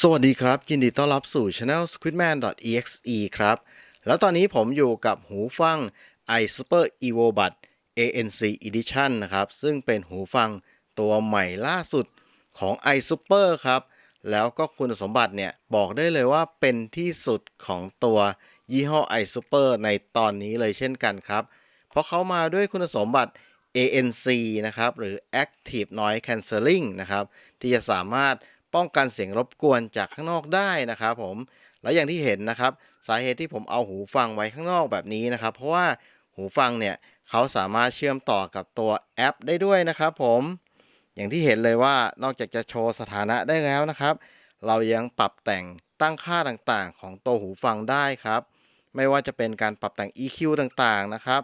สวัสดีครับ ยินดีต้อนรับสู่ Channel squidman.exe ครับ แล้วตอนนี้ผมอยู่กับหูฟัง iSuper Evo b u d ANC Edition นะครับ ซึ่งเป็นหูฟังตัวใหม่ล่าสุดของ iSuper ครับ แล้วก็คุณสมบัติเนี่ย บอกได้เลยว่าเป็นที่สุดของตัวยี่ห้อ iSuper ในตอนนี้เลยเช่นกันครับ เพราะเขามาด้วยคุณสมบัติ ANC นะครับ หรือ Active Noise Cancelling นะครับ ที่จะสามารถ ป้องกันเสียงรบกวนจากข้างนอกได้นะครับผมและอย่างที่เห็นนะครับสาเหตุที่ผมเอาหูฟังไว้ข้างนอกแบบนี้นะครับ เพราะว่าหูฟังเนี่ยเขาสามารถเชื่อมต่อกับตัวแอปได้ด้วยนะครับผมอย่างที่เห็นเลยว่านอกจากจะโชว์สถานะได้แล้วนะครับ เรายังปรับแต่งตั้งค่าต่างๆ ของตัวหูฟังได้ครับ ไม่ว่าจะเป็นการปรับแต่ง EQ ต่างๆนะครับ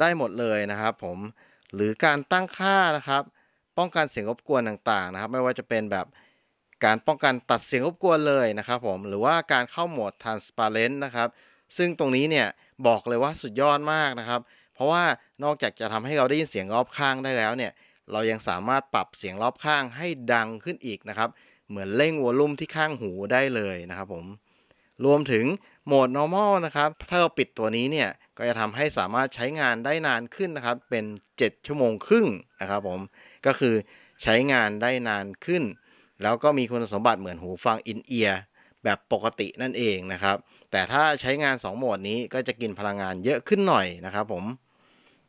ได้หมดเลยนะครับผมหรือการตั้งค่านะครับ ป้องกันเสียงรบกวนต่างๆนะครับ ไม่ว่าจะเป็นแบบ การป้องกันตัดเสียงรบกวนเลยนะครับผมหรือว่าการเข้าโหมด transparent นะครับซึ่งตรงนี้เนี่ยบอกเลยว่าสุดยอดมากนะครับ เพราะว่านอกจากจะทำให้เราได้ยินเสียงรอบข้างได้แล้วเนี่ยเรายังสามารถปรับเสียงรอบข้างให้ดังขึ้นอีกนะครับ เหมือนเร่งวอลลุ่มที่ข้างหูได้เลยนะครับผมรวมถึงโหมด normal นะครับ ถ้าเราปิดตัวนี้เนี่ยก็จะทำให้สามารถใช้งานได้นานขึ้นนะครับ เป็น 7 ชั่วโมงครึ่งนะครับผม ก็คือใช้งานได้นานขึ้น แล้วก็มีคุณสมบัติเหมือนหูฟัง in ear แบบปกตินั่นเองนะครับ แต่ถ้าใช้งาน 2 โหมดนี้ก็จะกินพลังงานเยอะขึ้นหน่อยนะครับผม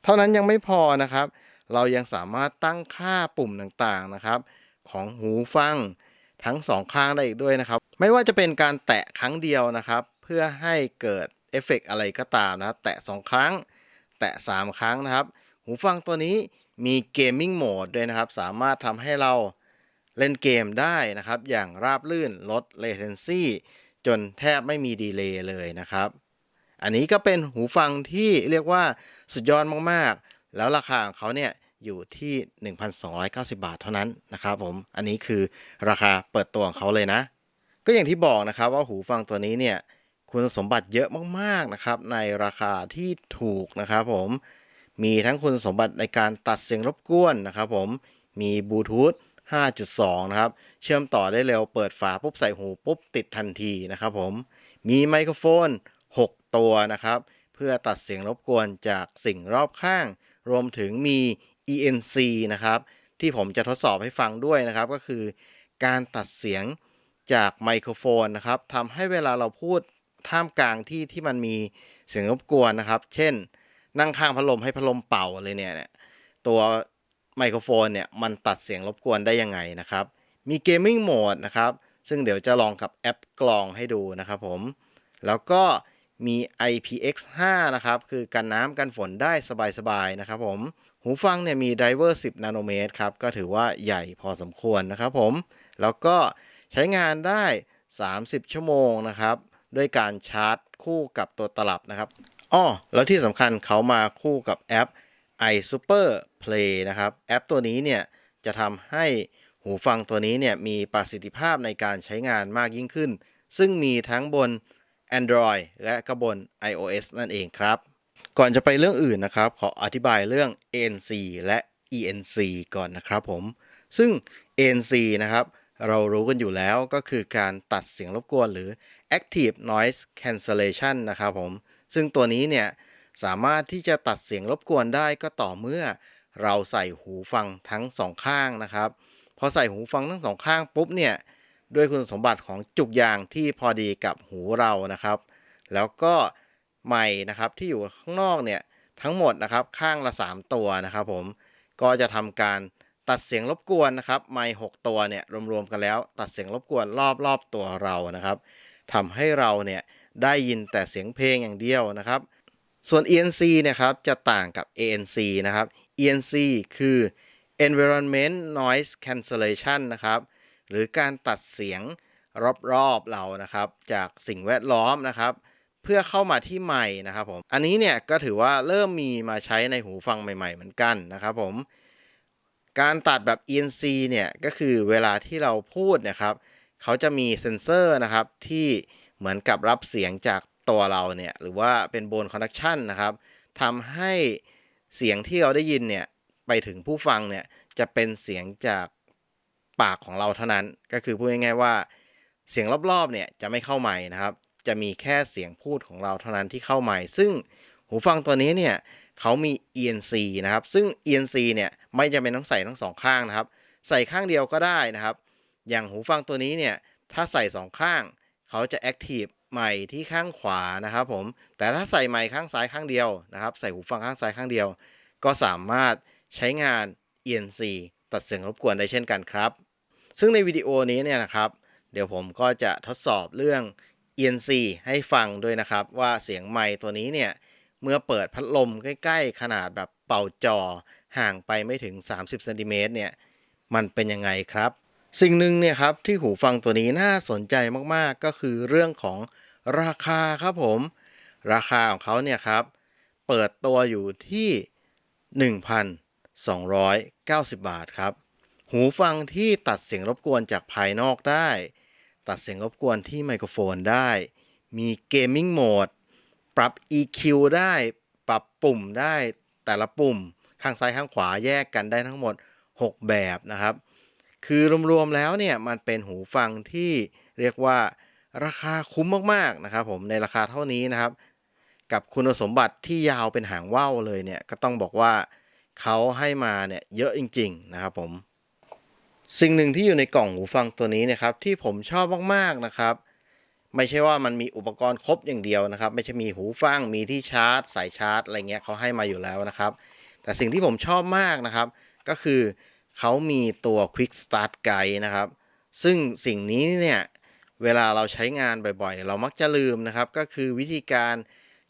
เท่านั้นยังไม่พอนะครับ เรายังสามารถตั้งค่าปุ่มต่างๆนะครับ ของหูฟังทั้งสองข้างได้อีกด้วยนะครับ ไม่ว่าจะเป็นการแตะครั้งเดียวนะครับ เพื่อให้เกิดเอฟเฟกต์อะไรก็ตามนะครับ แตะ 2 ครั้ง แตะ 3 ครั้งนะครับ หูฟังตัวนี้มีเกมมิ่งโหมดด้วยนะครับ สามารถทำให้เรา เล่นเกมได้นะครับ อย่างราบลื่นลด latency จนแทบไม่มีดีเลย์เลยนะครับ อันนี้ก็เป็นหูฟังที่เรียกว่าสุดยอดมากๆ แล้วราคาของเขาเนี่ยอยู่ที่ 1,290 บาทเท่านั้นนะครับผม อันนี้คือราคาเปิดตัวของเขาเลยนะ ก็อย่างที่บอกนะครับว่าหูฟังตัวนี้เนี่ยคุณสมบัติเยอะมากๆนะครับ ในราคาที่ถูกนะครับผม มีทั้งคุณสมบัติในการตัดเสียงรบกวนนะครับผม มีบลูทูธ 5.2 นะครับ เชื่อมต่อได้เร็วเปิดฝาปุ๊บใส่หูปุ๊บติดทันทีนะครับผม มีไมโครโฟน 6 ตัวนะครับ เพื่อตัดเสียงรบกวนจากสิ่งรอบข้าง รวมถึงมี ENC นะครับ ที่ผมจะทดสอบให้ฟังด้วยนะครับ ก็คือ การตัดเสียงจากไมโครโฟนนะครับทำให้เวลาเราพูดท่ามกลางที่ที่มันมีเสียงรบกวนนะครับ เช่น นั่งข้างพัดลมให้พัดลมเป่าเลยเนี่ยเนี่ยตัว ไมโครโฟนเนี่ยมันตัดเสียงรบกวนได้ยังไงนะครับ มีเกมมิ่งโหมดนะครับ ซึ่งเดี๋ยวจะลองกับแอปกลองให้ดูนะครับผม แล้วก็มี IPX5 นะครับ คือกันน้ำกันฝนได้สบายๆนะครับผม หูฟังเนี่ยมีไดเวอร์10 นาโนเมตรครับ ก็ถือว่าใหญ่พอสมควรนะครับผม แล้วก็ใช้งานได้ 30 ชั่วโมงนะครับ ด้วยการชาร์จคู่กับตัวตลับนะครับ อ้อ แล้วที่สำคัญเขามาคู่กับแอป iSuper Play นะครับ แอปตัวนี้เนี่ยจะทำให้หูฟังตัวนี้เนี่ยมีประสิทธิภาพในการใช้งานมากยิ่งขึ้น ซึ่งมีทั้งบน Android และก็บน iOS นั่นเองครับ ก่อนจะไปเรื่องอื่นนะครับ ขออธิบายเรื่อง ANC และ ENC ก่อนนะครับผม ซึ่ง ANC นะครับ เรารู้กันอยู่แล้วก็คือการตัดเสียงรบกวนหรือ Active Noise Cancellation นะครับผม ซึ่งตัวนี้เนี่ย สามารถที่จะตัดเสียงรบกวนได้ก็ต่อเมื่อเราใส่หูฟังทั้งสองข้างนะครับพอใส่หูฟังทั้งสองข้างปุ๊บเนี่ยด้วยคุณสมบัติของจุกยางที่พอดีกับหูเรานะครับ แล้วก็ไม้นะครับที่อยู่ข้างนอกเนี่ยทั้งหมดนะครับข้างละ 3 ตัวนะครับ ผมก็จะทำการตัดเสียงรบกวนนะครับ ไม้6ตัวเนี่ยรวมๆกันแล้ว ตัดเสียงรบกวนรอบๆตัวเรานะครับทำให้เราเนี่ยได้ยินแต่เสียงเพลงอย่างเดียวนะครับ ส่วน ENC นี่ยครับจะต่างกับ ANC นะครับ ENC คือ Environment Noise Cancellation นะครับหรือการตัดเสียงรอบๆเรานะครับจากสิ่งแวดล้อมนะครับ เพื่อเข้ามาที่ไมค์นะครับผมอันนี้เนี่ยก็ถือว่าเริ่มมีมาใช้ในหูฟังใหม่ๆเหมือนกันนะครับผมการตัดแบบ ENC เนี่ยก็คือเวลาที่เราพูดนะครับ เขาจะมีเซ็นเซอร์นะครับที่เหมือนกับรับเสียงจาก ตัวเราเนี่ยหรือว่าเป็นโบนคอนดักชันนะครับทำให้เสียงที่เราได้ยินเนี่ยไปถึงผู้ฟังเนี่ยจะเป็นเสียงจากปากของเราเท่านั้น ก็คือพูดง่ายๆว่าเสียงรอบๆเนี่ยจะไม่เข้าไมค์นะครับ จะมีแค่เสียงพูดของเราเท่านั้นที่เข้าไมค์ซึ่งหูฟังตัวนี้เนี่ยเขามี ENC นะครับ ซึ่ง ENC เนี่ยไม่จำเป็นต้องใส่ทั้งสองข้างนะครับ ใส่ข้างเดียวก็ได้นะครับ อย่างหูฟังตัวนี้เนี่ยถ้าใส่สองข้าง เขาจะ Active ใหม่ที่ข้างขวานะครับผม แต่ถ้าใส่ไมค์ข้างซ้ายข้างเดียวนะครับ ใส่หูฟังข้างซ้ายข้างเดียว ก็สามารถใช้งาน ENC ตัดเสียงรบกวนได้เช่นกันครับ ซึ่งในวิดีโอนี้เนี่ยนะครับ เดี๋ยวผมก็จะทดสอบเรื่อง ENC ให้ฟังด้วยนะครับ ว่าเสียงไมค์ตัวนี้เนี่ย เมื่อเปิดพัดลมใกล้ ๆ ขนาดแบบเป่าจอห่างไปไม่ถึง 30เซนติเมตรเนี่ย มันเป็นยังไงครับ สิ่งหนึ่งเนี่ยครับที่หูฟังตัวนี้น่าสนใจมากๆ ก็คือเรื่องของราคาครับผม ราคาของเขาเนี่ยครับ เปิดตัวอยู่ที่ 1,290 บาทครับ หูฟังที่ตัดเสียงรบกวนจากภายนอกได้ ตัดเสียงรบกวนที่ไมโครโฟนได้ มีเกมมิ่งโหมด ปรับ EQ ได้ ปรับปุ่มได้แต่ละปุ่ม ข้างซ้ายข้างขวาแยกกันได้ทั้งหมด 6 แบบนะครับ คือรวมๆแล้วเนี่ยมันเป็นหูฟังที่เรียกว่าราคาคุ้มมากๆนะครับผมในราคาเท่านี้นะครับ กับคุณสมบัติที่ยาวเป็นหางว่าวเลยเนี่ยก็ต้องบอกว่าเขาให้มาเนี่ยเยอะจริง ๆ นะครับผม สิ่งหนึ่งที่อยู่ในกล่องหูฟังตัวนี้นะครับที่ผมชอบมากๆนะครับ ไม่ใช่ว่ามันมีอุปกรณ์ครบอย่างเดียวนะครับ ไม่ใช่มีหูฟังมีที่ชาร์จ สายชาร์จอะไรเงี้ยเขาให้มาอยู่แล้วนะครับ แต่สิ่งที่ผมชอบมากนะครับ ก็คือ เขามีตัว Quick Start Guide นะครับ ซึ่งสิ่งนี้เนี่ยเวลาเราใช้งานบ่อยๆ เรามักจะลืมนะครับ ก็คือวิธีการ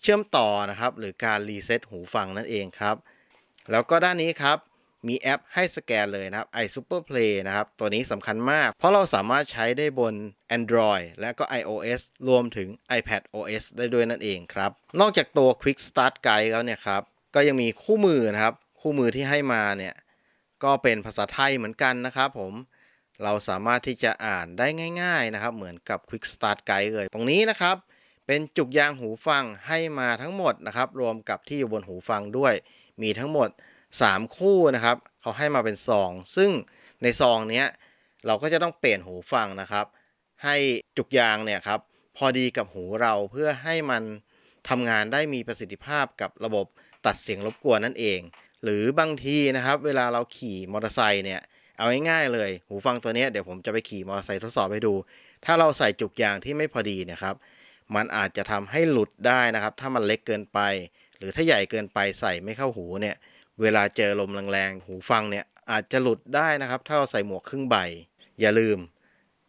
เชื่อมต่อนะครับ หรือการรีเซ็ตหูฟังนั่นเองครับ แล้วก็ด้านนี้ครับ มีแอปให้สแกนเลยนะครับ iSuperPlay นะครับ ตัวนี้สำคัญมาก เพราะเราสามารถใช้ได้บน Android และก็ iOS รวมถึง iPad OS ได้ด้วยนั่นเองครับ นอกจากตัว Quick Start Guide แล้วเนี่ยครับ ก็ยังมีคู่มือนะครับ คู่มือที่ให้มาเนี่ย ก็เป็นภาษาไทยเหมือนกันนะครับผมเราสามารถที่จะอ่านได้ง่าย ๆนะครับ เหมือนกับ Quick Start Guide เลย ตรงนี้นะครับ เป็นจุกยางหูฟังให้มาทั้งหมดนะครับ รวมกับที่อยู่บนหูฟังด้วย มีทั้งหมด 3 คู่นะครับเขาให้มาเป็นซอง ซึ่งในซองนี้เราก็จะต้องเปลี่ยนหูฟังนะครับ ให้จุกยางเนี่ยครับพอดีกับหูเราเพื่อให้มันทำงานได้มีประสิทธิภาพกับระบบตัดเสียงรบกวนนั่นเอง หรือบางทีนะครับ เวลาเราขี่มอเตอร์ไซค์เนี่ย เอาง่ายๆเลย หูฟังตัวนี้เดี๋ยวผมจะไปขี่มอเตอร์ไซค์ทดสอบให้ดู ถ้าเราใส่จุกยางที่ไม่พอดีเนะครับ มันอาจจะทำให้หลุดได้นะครับ ถ้ามันเล็กเกินไป หรือถ้าใหญ่เกินไปใส่ไม่เข้าหูเนี่ย เวลาเจอลมแรงๆหูฟังเนี่ยอาจจะหลุดได้นะครับ ถ้าเราใส่หมวกครึ่งใบ อย่าลืม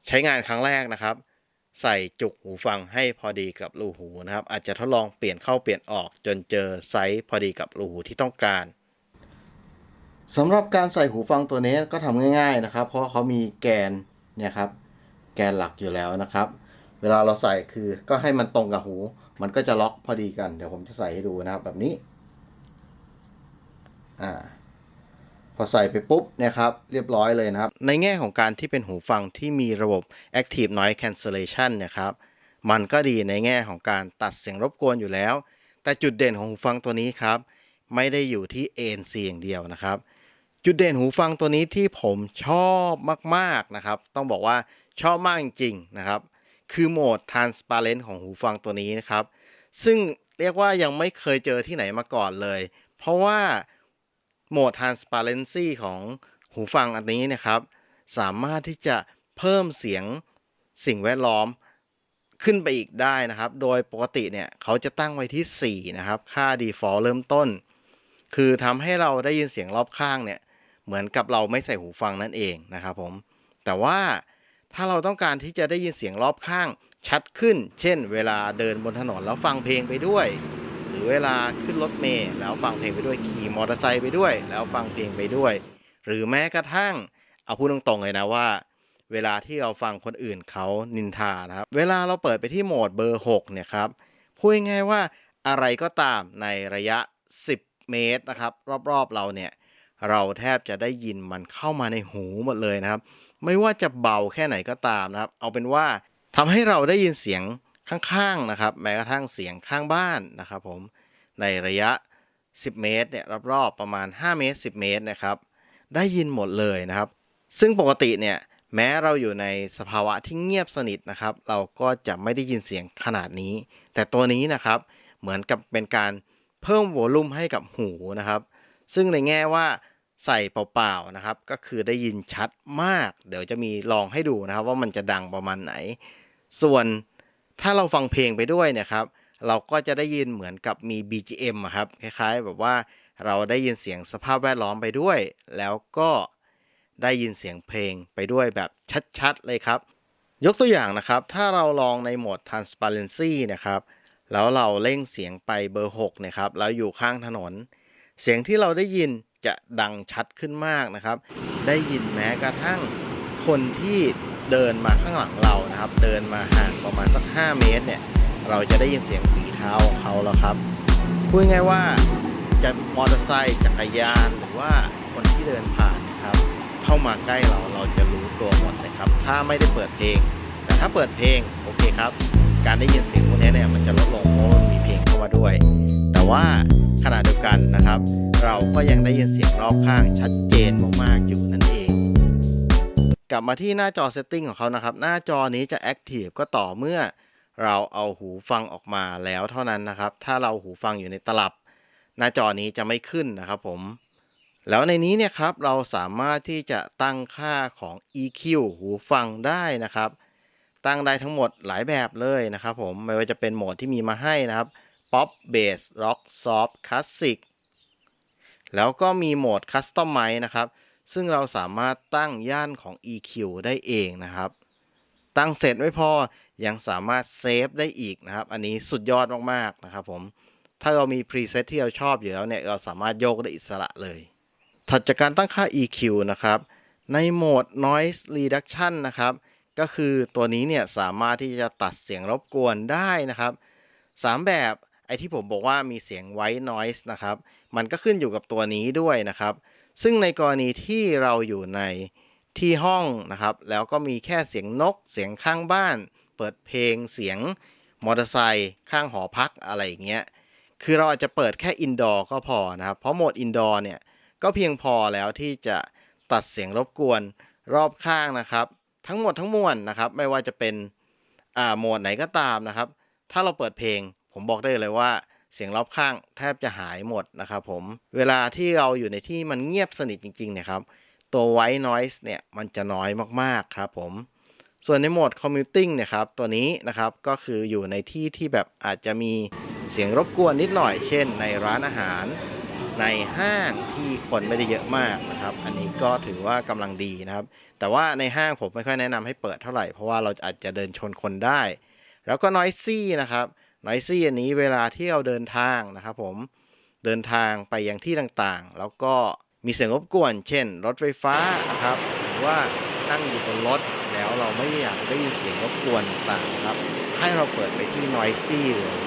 ใช้งานครั้งแรกนะครับ ใส่จุกหูฟังให้พอดีกับรูหูนะครับ อาจจะทดลองเปลี่ยนเข้าเปลี่ยนออกจนเจอไซส์พอดีกับรูหูที่ต้องการ สำหรับการใส่หูฟังตัวนี้ก็ทำง่าย ๆนะครับ เพราะเขามีแกนเนี่ยครับ แกนหลักอยู่แล้วนะครับ เวลาเราใส่คือก็ให้มันตรงกับหู มันก็จะล็อกพอดีกัน เดี๋ยวผมจะใส่ให้ดูนะครับ แบบนี้ อ่า พอใส่ไปปุ๊บเนี่ยครับ เรียบร้อยเลยนะครับ ในแง่ของการที่เป็นหูฟังที่มีระบบ Active Noise Cancellation เนะครับ มันก็ดีในแง่ของการตัดเสียงรบกวนอยู่แล้ว แต่จุดเด่นของหูฟังตัวนี้ครับ ไม่ได้อยู่ที่ ANC อย่างเดียวนะครับ จุดเด่นหูฟังตัวนี้ที่ผมชอบมากๆนะครับ ต้องบอกว่าชอบมากจริงๆนะครับ คือโหมด transparent ของหูฟังตัวนี้นะครับ ซึ่งเรียกว่ายังไม่เคยเจอที่ไหนมาก่อนเลย เพราะว่าโหมด transparency ของหูฟังอันนี้นะครับ สามารถที่จะเพิ่มเสียงสิ่งแวดล้อมขึ้นไปอีกได้นะครับ โดยปกติเนี่ยเขาจะตั้งไว้ที่ 4 นะครับ ค่า default เริ่มต้น คือทำให้เราได้ยินเสียงรอบข้างเนี่ย เหมือนกับเราไม่ใส่หูฟังนั่นเองนะครับผม แต่ว่าถ้าเราต้องการที่จะได้ยินเสียงรอบข้างชัดขึ้น เช่น เวลาเดินบนถนนแล้วฟังเพลงไปด้วย หรือเวลาขึ้นรถเมล์แล้วฟังเพลงไปด้วยขี่มอเตอร์ไซค์ไปด้วย แล้วฟังเพลงไปด้วย หรือแม้กระทั่งเอาพูดตรงๆเลยนะว่า เวลาที่เราฟังคนอื่นเขานินทานะครับ เวลาเราเปิดไปที่โหมดเบอร์ 6 เนี่ยครับพูดง่ายๆว่าอะไรก็ตามในระยะ 10 เมตรนะครับ รอบๆเราเนี่ย เราแทบจะได้ยินมันเข้ามาในหูหมดเลยนะครับ ไม่ว่าจะเบาแค่ไหนก็ตามนะครับ เอาเป็นว่าทำให้เราได้ยินเสียงข้างๆนะครับ แม้กระทั่งเสียงข้างบ้านนะครับผมในระยะ 10 เมตรเนี่ยรอบๆประมาณ 5 เมตร 10 เมตรนะครับ ได้ยินหมดเลยนะครับ ซึ่งปกติเนี่ยแม้เราอยู่ในสภาวะที่เงียบสนิทนะครับ เราก็จะไม่ได้ยินเสียงขนาดนี้ แต่ตัวนี้นะครับ เหมือนกับเป็นการเพิ่มโวลูมให้กับหูนะครับ ซึ่งในแง่ว่าใส่เปล่าๆนะครับ ก็คือได้ยินชัดมาก เดี๋ยวจะมีลองให้ดูนะครับ ว่ามันจะดังประมาณไหน ส่วนถ้าเราฟังเพลงไปด้วยเนี่ยครับ เราก็จะได้ยินเหมือนกับมี BGM อะครับคล้ายๆ แบบว่าเราได้ยินเสียงสภาพแวดล้อมไปด้วย แล้วก็ได้ยินเสียงเพลงไปด้วยแบบชัดๆเลยครับ ยกตัวอย่างนะครับ ถ้าเราลองในโหมด transparency นะครับ แล้วเราเร่งเสียงไปเบอร์6นะครับแล้วอยู่ข้างถนน เสียงที่เราได้ยินจะดังชัดขึ้นมากนะครับ ได้ยินแม้กระทั่งคนที่เดินมาข้างหลังเรานะครับ เดินมาห่างประมาณสัก 5 เมตรเนี่ย เราจะได้ยินเสียงฝีเท้าของเขาแล้วครับ พูดง่ายว่าจะมอเตอร์ไซค์จักรยานหรือว่าคนที่เดินผ่านนะครับ เข้ามาใกล้เราเราจะรู้ตัวหมดเลยครับ ถ้าไม่ได้เปิดเพลง แต่ถ้าเปิดเพลงโอเคครับ การได้ยินเสียงพวกนี้เนี่ยมันจะลดลงเพราะมันมีเพลงเข้ามาด้วย แต่ว่า ณะเดียวกันนะครับ เราก็ยังได้ยินเสียงรอบข้างชัดเจนมากๆอยู่นั่นเอง กลับมาที่หน้าจอเซตติ้งของเขานะครับ หน้าจอนี้จะแอคทีฟก็ต่อเมื่อเราเอาหูฟังออกมาแล้วเท่านั้นนะครับ ถ้าเราหูฟังอยู่ในตลับ หน้าจอนี้จะไม่ขึ้นนะครับผม แล้วในนี้เนี่ยครับเราสามารถที่จะตั้งค่าของ EQ หูฟังได้นะครับ ตั้งได้ทั้งหมดหลายแบบเลยนะครับผม ไม่ว่าจะเป็นโหมดที่มีมาให้นะครับ Pop Bass Rock Soft Classic แล้วก็มีโหมด Customize นะครับ ซึ่งเราสามารถตั้งย่านของ EQ ได้เองนะครับ ตั้งเสร็จไม่พอ ยังสามารถเซฟได้อีกนะครับ อันนี้สุดยอดมาก ๆ นะครับผม ถ้าเรามีพรีเซตที่เราชอบอยู่แล้วเนี่ย เราสามารถโยกได้อิสระเลย ถัดจากการตั้งค่า EQ นะครับ ในโหมด Noise Reduction นะครับ ก็คือตัวนี้เนี่ยสามารถที่จะตัดเสียงรบกวนได้นะครับ 3 แบบ ไอที่ผมบอกว่ามีเสียง white noise นะครับ มันก็ขึ้นอยู่กับตัวนี้ด้วยนะครับ ซึ่งในกรณีที่เราอยู่ในที่ห้องนะครับ แล้วก็มีแค่เสียงนก เสียงข้างบ้าน เปิดเพลงเสียงมอเตอร์ไซค์ข้างหอพักอะไรอย่างเงี้ย คือเราอาจจะเปิดแค่อินดอร์ก็พอนะครับ เพราะโหมดอินดอร์เนี่ยก็เพียงพอแล้วที่จะตัดเสียงรบกวนรอบข้างนะครับ ทั้งหมดทั้งมวลนะครับ ไม่ว่าจะเป็นอ่าโหมดไหนก็ตามนะครับ ถ้าเราเปิดเพลง ผมบอกได้เลยว่าเสียงรอบข้างแทบจะหายหมดนะครับผม เวลาที่เราอยู่ในที่มันเงียบสนิทจริงๆเนี่ยครับ ตัว white noise เนี่ยมันจะน้อยมากๆครับผม ส่วนในโหมด commuting เนี่ยครับ ตัวนี้นะครับก็คืออยู่ในที่ที่แบบอาจจะมีเสียงรบกวนนิดหน่อย เช่น ในร้านอาหาร ในห้างที่คนไม่ได้เยอะมากนะครับ อันนี้ก็ถือว่ากำลังดีนะครับ แต่ว่าในห้างผมไม่ค่อยแนะนำให้เปิดเท่าไหร่เพราะว่าเราอาจจะเดินชนคนได้ แล้วก็ noisy นะครับ noisy อันนี้เวลาที่เราเดินทางนะครับผมเดินทางไปยังที่ต่างๆ แล้วก็มีเสียงรบกวน เช่น รถไฟฟ้านะครับ หรือว่านั่งอยู่บนรถแล้วเราไม่อยากได้ยินเสียงรบกวนต่างๆครับ ให้เราเปิดไปที่ noisy เลย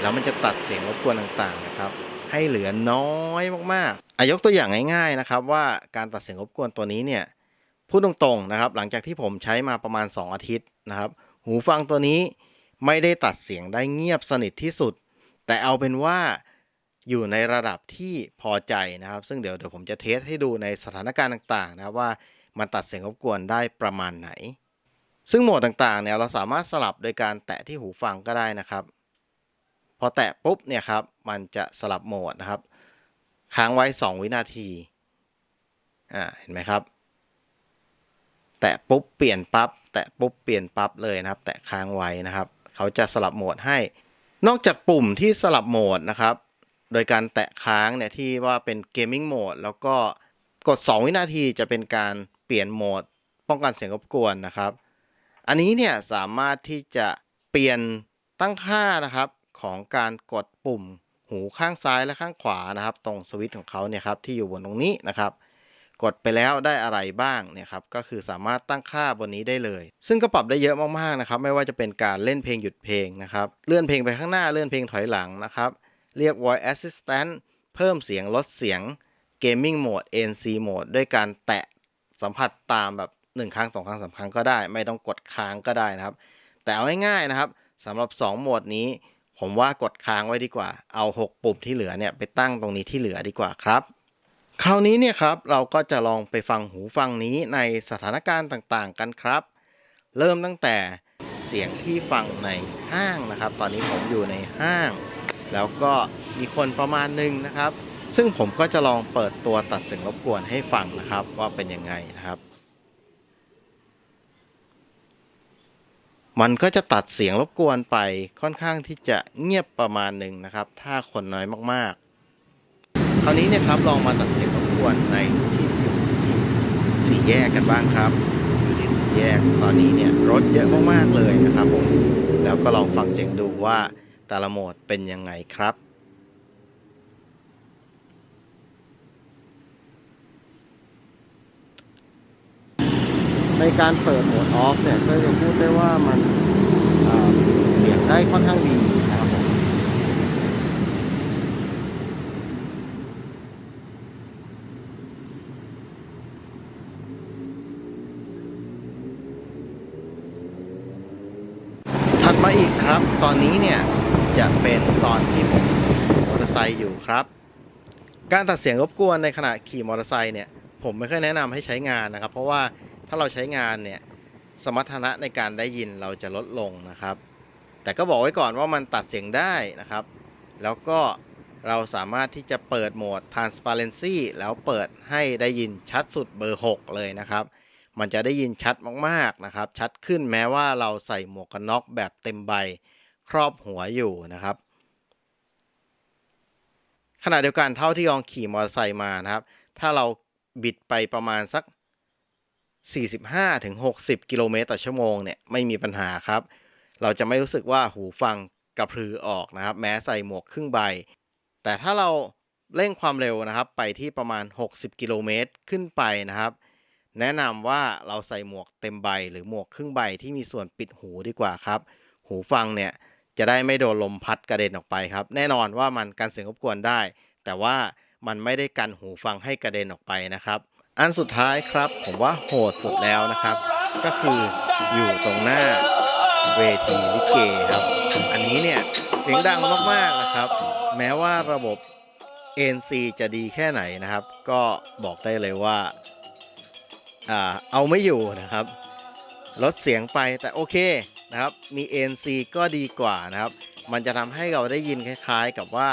แล้วมันจะตัดเสียงรบกวนต่างๆนะครับ ให้เหลือน้อยมากๆอายกตัวอย่างง่าย ๆนะครับ ว่าการตัดเสียงรบกวนตัวนี้เนี่ยพูดตรงๆนะครับ หลังจากที่ผมใช้มาประมาณ 2 อาทิตย์นะครับ หูฟังตัวนี้ ไม่ได้ตัดเสียงได้เงียบสนิทที่สุด แต่เอาเป็นว่าอยู่ในระดับที่พอใจนะครับ ซึ่งเดี๋ยวเดี๋ยวผมจะเทสให้ดูในสถานการณ์ต่างๆนะครับว่ามันตัดเสียงรบกวนได้ประมาณไหน ซึ่งโหมดต่างๆเนี่ยเราสามารถสลับโดยการแตะที่หูฟังก็ได้นะครับ พอแตะปุ๊บเนี่ยครับมันจะสลับโหมดนะครับ ค้างไว้ 2 วินาทีอ่าเห็นไหมครับ แตะปุ๊บเปลี่ยนปั๊บแตะปุ๊บเปลี่ยนปั๊บเลยนะครับ แตะค้างไว้นะครับ เขาจะสลับโหมดให้ นอกจากปุ่มที่สลับโหมดนะครับ โดยการแตะค้างเนี่ยที่ว่าเป็นเกมมิ่งโหมดแล้วก็กด 2 วินาทีจะเป็นการเปลี่ยนโหมด ป้องกันเสียงรบกวนนะครับ อันนี้เนี่ยสามารถที่จะเปลี่ยนตั้งค่านะครับของการกดปุ่มหูข้างซ้ายและข้างขวานะครับ ตรงสวิตช์ของเขาเนี่ยครับที่อยู่บนตรงนี้นะครับ กดไปแล้วได้อะไรบ้างเนี่ยครับก็คือสามารถตั้งค่าบนนี้ได้เลย ซึ่งก็ปรับได้เยอะมากๆนะครับไม่ว่าจะเป็นการเล่นเพลงหยุดเพลงนะครับเลื่อนเพลงไปข้างหน้าเลื่อนเพลงถอยหลังนะครับเรียก voice assistant เพิ่มเสียงลดเสียง gaming mode nc mode ด้วยการแตะสัมผัสตามแบบ 1 ครั้ง 2 ครั้ง 3 ครั้งก็ได้ ไม่ต้องกดค้างก็ได้นะครับ แต่เอาง่ายๆนะครับสำหรับ 2 โหมดนี้ ผมว่ากดค้างไว้ดีกว่า เอา 6 ปุ่มที่เหลือเนี่ยไปตั้งตรงนี้ที่เหลือดีกว่าครับ คราวนี้เนี่ยครับเราก็จะลองไปฟังหูฟังนี้ในสถานการณ์ต่างๆ กันครับ เริ่มตั้งแต่เสียงที่ฟังในห้างนะครับ ตอนนี้ผมอยู่ในห้าง แล้วก็มีคนประมาณหนึ่งนะครับ ซึ่งผมก็จะลองเปิดตัวตัดเสียงรบกวนให้ฟังนะครับ ว่าเป็นยังไงนะครับ มันก็จะตัดเสียงรบกวนไปค่อนข้างที่จะเงียบประมาณหนึ่งนะครับ ถ้าคนน้อยมากๆ ราวนี้เนี่ยครับลองมาตัดเสียงรบกวนในที่ที่อยู่ที่สี่แยกกันบ้างครับอยู่ที่สี่แยกตอนนี้เนี่ยรถเยอะมากๆเลยนะครับผมแล้วก็ลองฟังเสียงดูว่าแต่ละโหมดเป็นยังไงครับในการเปิดโหมดออฟเนี่ยก็จะพูดได้ว่ามันเอ่อเสียงได้ค่อนข้างดีนะครับผมถัดมาอีกครับ ตอนนี้เนี่ยจะเป็นตอนที่ผมมอเตอร์ไซค์อยู่ครับ การตัดเสียงรบกวนในขณะขี่มอเตอร์ไซค์เนี่ยผมไม่ค่อยแนะนำให้ใช้งานนะครับ เพราะว่าถ้าเราใช้งานเนี่ยสมรรถนะในการได้ยินเราจะลดลงนะครับ แต่ก็บอกไว้ก่อนว่ามันตัดเสียงได้นะครับ แล้วก็เราสามารถที่จะเปิดโหมด transparency แล้วเปิดให้ได้ยินชัดสุดเบอร์ 6 เลยนะครับ มันจะได้ยินชัดมากๆนะครับ ชัดขึ้นแม้ว่าเราใส่หมวกกันน็อกแบบเต็มใบ ครอบหัวอยู่นะครับ ขณะเดียวกันเท่าที่ลองขี่มอเตอร์ไซค์มานะครับ ถ้าเราบิดไปประมาณสัก 45ถึง60 กิโลเมตรต่อชั่วโมงเนี่ยไม่มีปัญหาครับ เราจะไม่รู้สึกว่าหูฟังกระพือออกนะครับ แม้ใส่หมวกครึ่งใบ แต่ถ้าเราเร่งความเร็วนะครับ ไปที่ประมาณ 60 กิโลเมตรขึ้นไปนะครับ แนะนำว่าเราใส่หมวกเต็มใบ หรือหมวกครึ่งใบที่มีส่วนปิดหูดีกว่าครับ หูฟังเนี่ย จะได้ไม่โดนลมพัดกระเด็นออกไปครับ แน่นอนว่ามันกันเสียงรบกวนได้ แต่ว่ามันไม่ได้กันหูฟังให้กระเด็นออกไปนะครับ อันสุดท้ายครับ ผมว่าโหดสุดแล้วนะครับ ก็คืออยู่ตรงหน้าเวทีลิเกครับ อันนี้เนี่ยเสียงดังมากๆนะครับ แม้ว่าระบบ NC จะดีแค่ไหนนะครับ ก็บอกได้เลยว่าอ่าเอาไม่อยู่นะครับ ลดเสียงไปแต่โอเค นะครับ มี ANC ก็ดีกว่านะครับ มันจะทำให้เราได้ยินคล้ายๆ กับว่า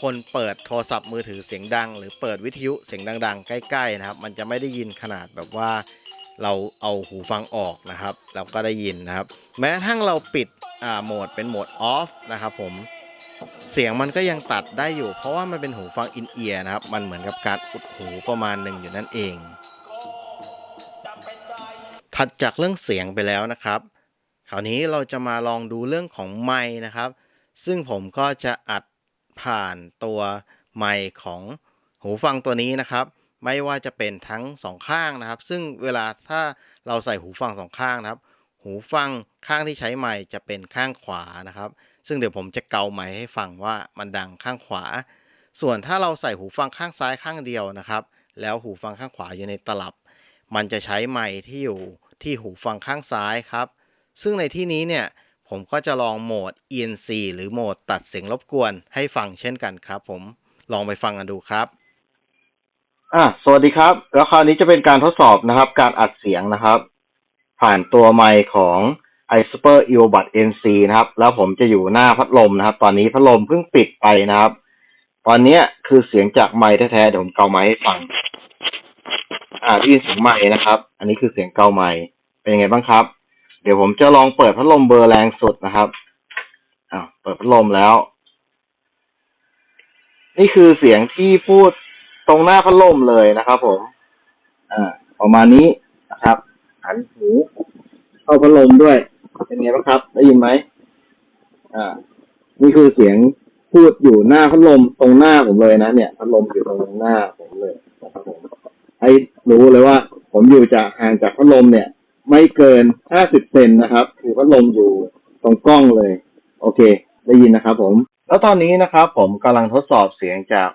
คนเปิดโทรศัพท์มือถือเสียงดัง หรือเปิดวิทยุเสียงดัง ๆ ใกล้ๆนะครับ มันจะไม่ได้ยินขนาดแบบว่าเราเอาหูฟังออกนะครับ เราก็ได้ยินนะครับ แม้กระทั่งเราปิดอ่าโหมดเป็นโหมดออฟนะครับผมเสียงมันก็ยังตัดได้อยู่ เพราะว่ามันเป็นหูฟังอินเอียร์นะครับ มันเหมือนกับการอุดหูประมาณหนึ่งอยู่นั่นเอง ถัดจากเรื่องเสียงไปแล้วนะครับ คราวนี้เราจะมาลองดูเรื่องของไมค์นะครับ ซึ่งผมก็จะอัดผ่านตัวไมค์ของหูฟังตัวนี้นะครับ ไม่ว่าจะเป็นทั้งสองข้างนะครับ ซึ่งเวลาถ้าเราใส่หูฟังสองข้างนะครับ หูฟังข้างที่ใช้ไมค์จะเป็นข้างขวานะครับ ซึ่งเดี๋ยวผมจะเกาไมค์ให้ฟังว่ามันดังข้างขวา ส่วนถ้าเราใส่หูฟังข้างซ้ายข้างเดียวนะครับ แล้วหูฟังข้างขวาอยู่ในตลับ มันจะใช้ไมค์ที่อยู่ที่หูฟังข้างซ้ายครับ ซึ่งในที่นี้เนี่ยผมก็จะลองโหมด ENC หรือโหมดตัดเสียงรบกวนให้ฟังเช่นกันครับ ผมลองไปฟังกันดูครับ อะสวัสดีครับ แล้วคราวนี้จะเป็นการทดสอบนะครับ การอัดเสียงนะครับ ผ่านตัวไมค์ของ i Super Earbud NC นะครับ แล้วผมจะอยู่หน้าพัดลมนะครับ ตอนนี้พัดลมเพิ่งปิดไปนะครับ ตอนนี้คือเสียงจากไมค์แท้ๆเดี๋ยวผมเกาไมค์ให้ฟัง อ่าได้ยินเสียงไมค์นะครับ อันนี้คือเสียงเกาไมค์เป็นยังไงบ้างครับ เดี๋ยวผมจะลองเปิดพัดลมเบอร์แรงสุดนะครับอ่าเปิดพัดลมแล้ว นี่คือเสียงที่พูดตรงหน้าพัดลมเลยนะครับ ผม อ่า ประมาณนี้นะครับหันหูเข้าพัดลมด้วย เป็นไงบ้างครับ ได้ยินไหมอ่า นี่คือเสียงพูดอยู่หน้าพัดลมตรงหน้าผมเลยนะเนี่ยพัดลมอยู่ตรงหน้าผมเลยนะครับผมให้รู้เลยว่า ผมอยู่จากห่างจากพัดลมเนี่ย ไม่เกินห้าสิบเซนนะครับคือพัดลมอยู่ตรงกล้องเลย โอเค ได้ยินนะครับผม แล้วตอนนี้นะครับผมกำลังทดสอบเสียงจาก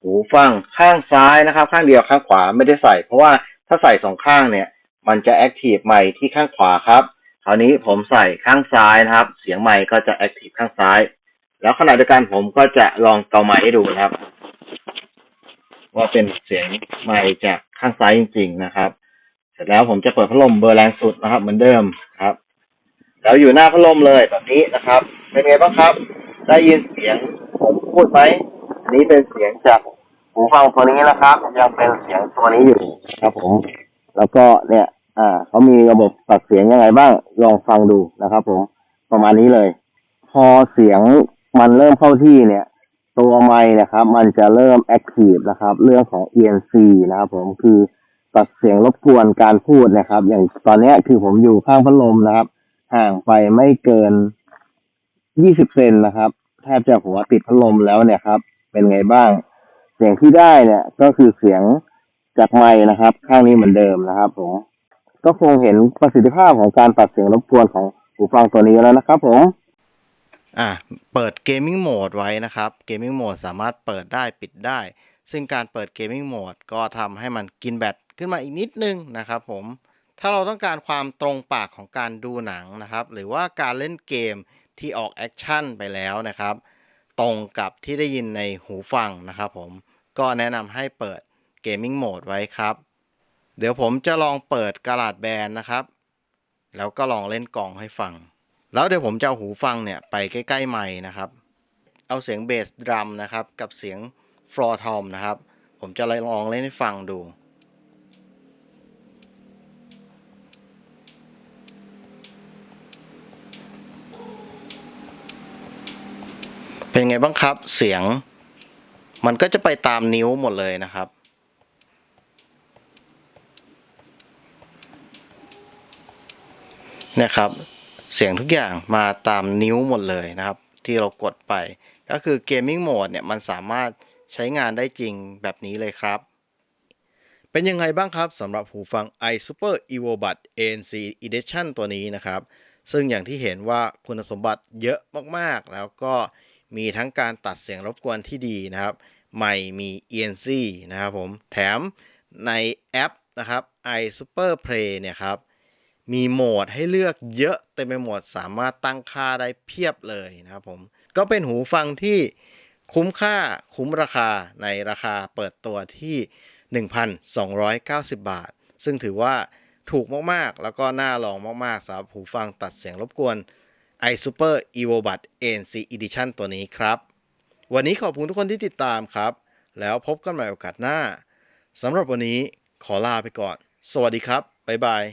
หูฟังข้างซ้ายนะครับ ข้างเดียวข้างขวาไม่ได้ใส่ เพราะว่าถ้าใส่สองข้างเนี่ย มันจะแอคทีฟไมค์ที่ข้างขวาครับคราวนี้ผมใส่ข้างซ้ายนะครับ เสียงไมค์ก็จะแอคทีฟข้างซ้าย แล้วขณะเดียวกันผมก็จะลองเกาไมให้ดูนะครับ ว่าเป็นเสียงไมค์จากข้างซ้ายจริง ๆ นะครับ ร็จแล้วผมจะเปิดพัดลมเบอร์แรงสุดนะครับ เหมือนเดิมครับ แล้วอยู่หน้าพัดลมเลยแบบนี้นะครับ เป็นไงบ้างครับ ได้ยินเสียงผมพูดไหมอันนี้เป็นเสียงจากหูฟังตัวนี้นะครับ ยังเป็นเสียงตัวนี้อยู่ครับผม แล้วก็เนี่ย อ่าเขามีระบบตัดเสียงยังไงบ้าง ลองฟังดูนะครับ ผม ประมาณนี้เลย พอเสียงมันเริ่มเข้าที่เนี่ย ตัวไมค์นะครับ มันจะเริ่มแอคทีฟนะครับ เรื่องของ ENC นะครับ ผมคือ ตัดเสียงรบกวนการพูดนะครับ อย่างตอนนี้คือผมอยู่ข้างพัดลมนะครับ ห่างไปไม่เกิน20เซนนะครับ แทบจะหัวติดพัดลมแล้วเนี่ยครับ เป็นไงบ้าง เสียงที่ได้เนี่ยก็คือเสียงจากไมค์นะครับ ข้างนี้เหมือนเดิมนะครับผมก็คงเห็นประสิทธิภาพของการตัดเสียงรบกวนของหูฟังตัวนี้แล้วนะครับผมอะเปิด Gaming Mode ไว้นะครับ Gaming Mode สามารถเปิดได้ปิดได้ ซึ่งการเปิด Gaming Mode ก็ทำให้มันกินแบต ขึ้นมาอีกนิดนึงนะครับผม ถ้าเราต้องการความตรงปากของการดูหนังนะครับ หรือว่าการเล่นเกมที่ออกแอคชั่นไปแล้วนะครับ ตรงกับที่ได้ยินในหูฟังนะครับผม ก็แนะนำให้เปิด Gaming Mode ไว้ครับ เดี๋ยวผมจะลองเปิดกระดาษแบนนะครับ แล้วก็ลองเล่นกลองให้ฟัง แล้วเดี๋ยวผมจะเอาหูฟังเนี่ยไปใกล้ๆไมค์นะครับ เอาเสียงเบสดรัมนะครับ กับเสียงฟลอร์ทอมนะครับ ผมจะลองเล่นให้ฟังดู เป็นไงบ้างครับ เสียง มันก็จะไปตามนิ้วหมดเลยนะครับเนี่ยครับ เสียงทุกอย่างมาตามนิ้วหมดเลยนะครับ ที่เรากดไป ก็คือ Gaming Mode เนี่ยมันสามารถใช้งานได้จริงแบบนี้เลยครับ เป็นยังไงบ้างครับสำหรับหูฟัง iSuper EvoBud ANC Edition ตัวนี้นะครับ ซึ่งอย่างที่เห็นว่าคุณสมบัติเยอะมากๆ แล้วก็ มีทั้งการตัดเสียงรบกวนที่ดีนะครับใหม่มี ENC นะครับผม แถมในแอปนะครับ iSuper Play เนี่ยครับ มีโหมดให้เลือกเยอะเต็มไปหมด สามารถตั้งค่าได้เพียบเลยนะครับผม ก็เป็นหูฟังที่คุ้มค่าคุ้มราคาในราคาเปิดตัวที่ 1,290 บาท ซึ่งถือว่าถูกมาก ๆ แล้วก็น่าลองมาก ๆสำหรับหูฟังตัดเสียงรบกวน iSuper EvoBud ANC Edition ตัวนี้ครับ วันนี้ขอบคุณทุกคนที่ติดตามครับ แล้วพบกันใหม่โอกาสหน้าสำหรับวันนี้ขอลาไปก่อน สวัสดีครับ บ๊ายบาย